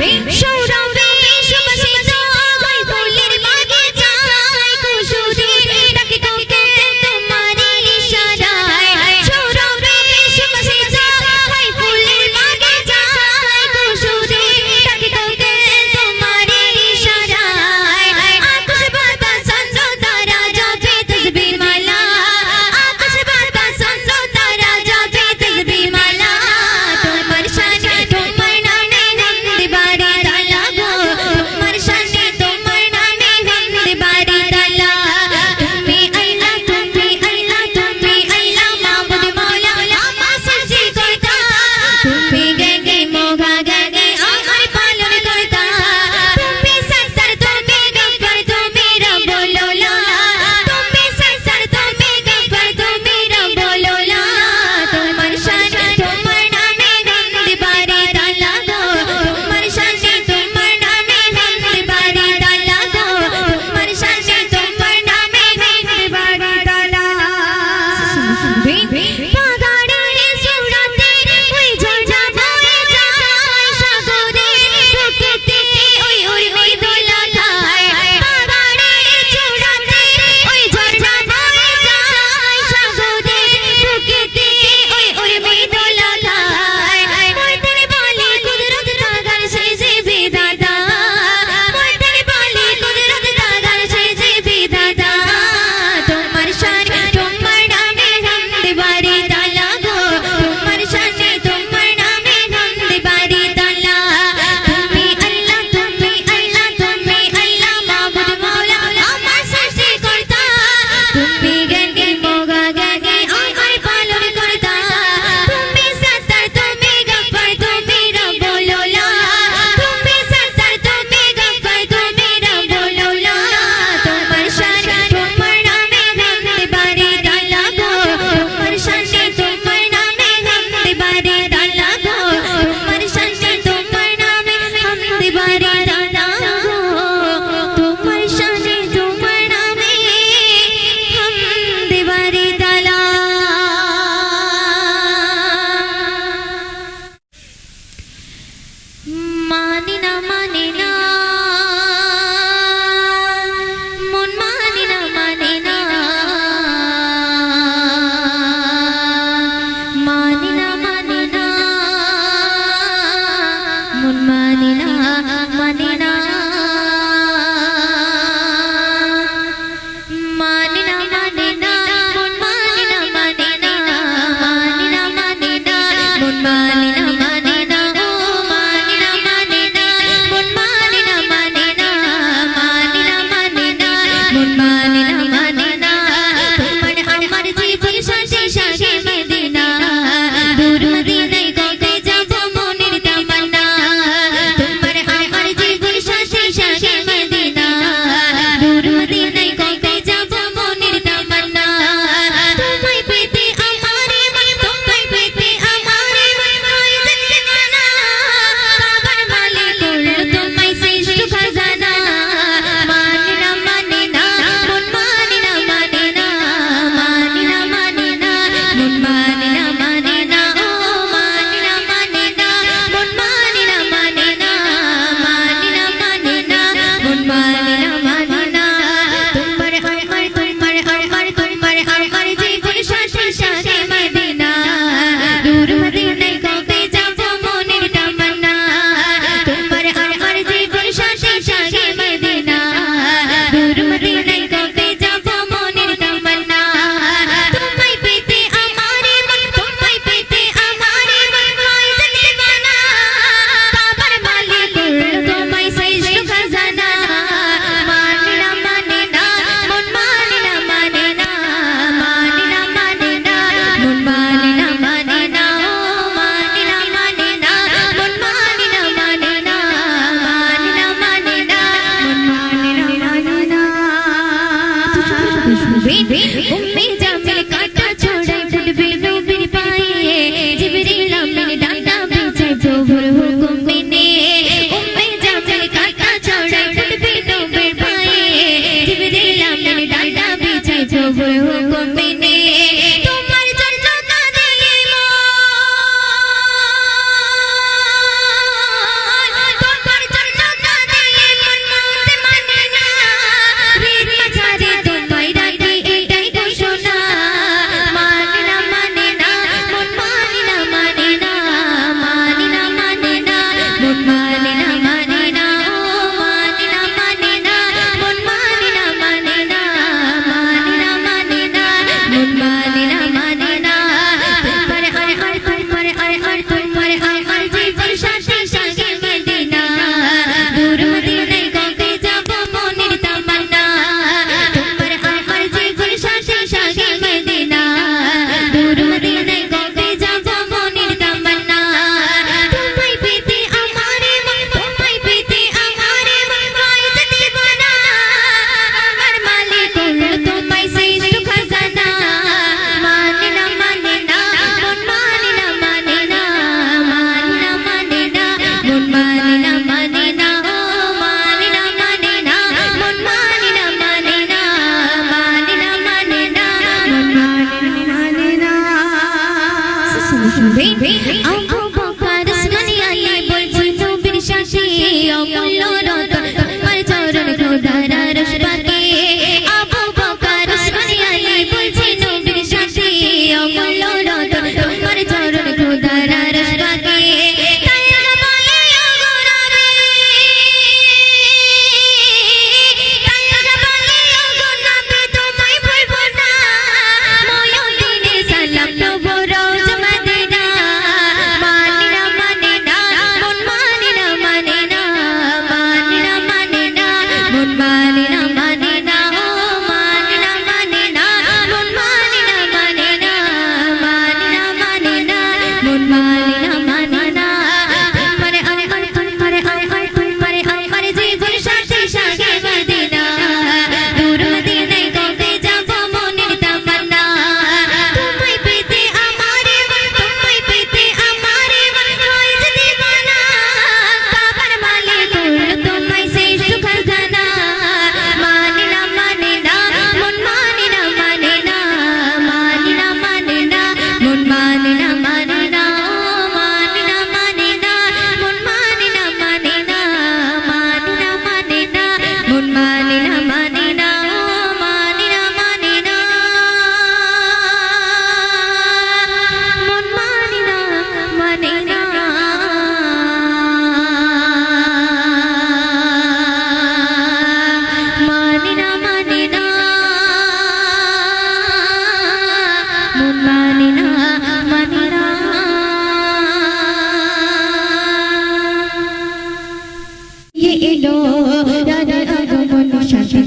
bem?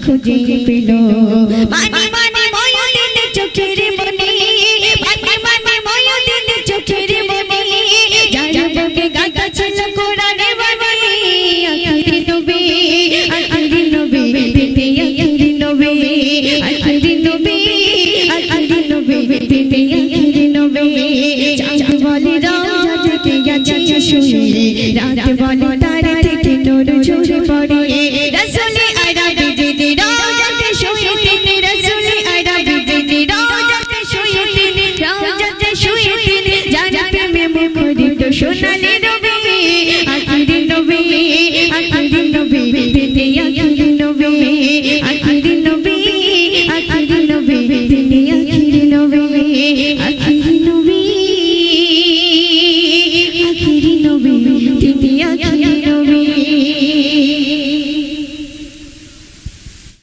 খুঁজে পেল মানে মানে ময়ূরের চোখের মনে মানে মানে ময়ূরের চোখের মনে যার বুকে গাতা ছিল কোরআনে বাবানি আখিরি নবী আখিরি নবী দিতে আখিরি নবী আখিরি নবী আখিরি নবী দিতে আখিরি নবী চাঁদ বলে রাম যাকে গেছে শুয়ে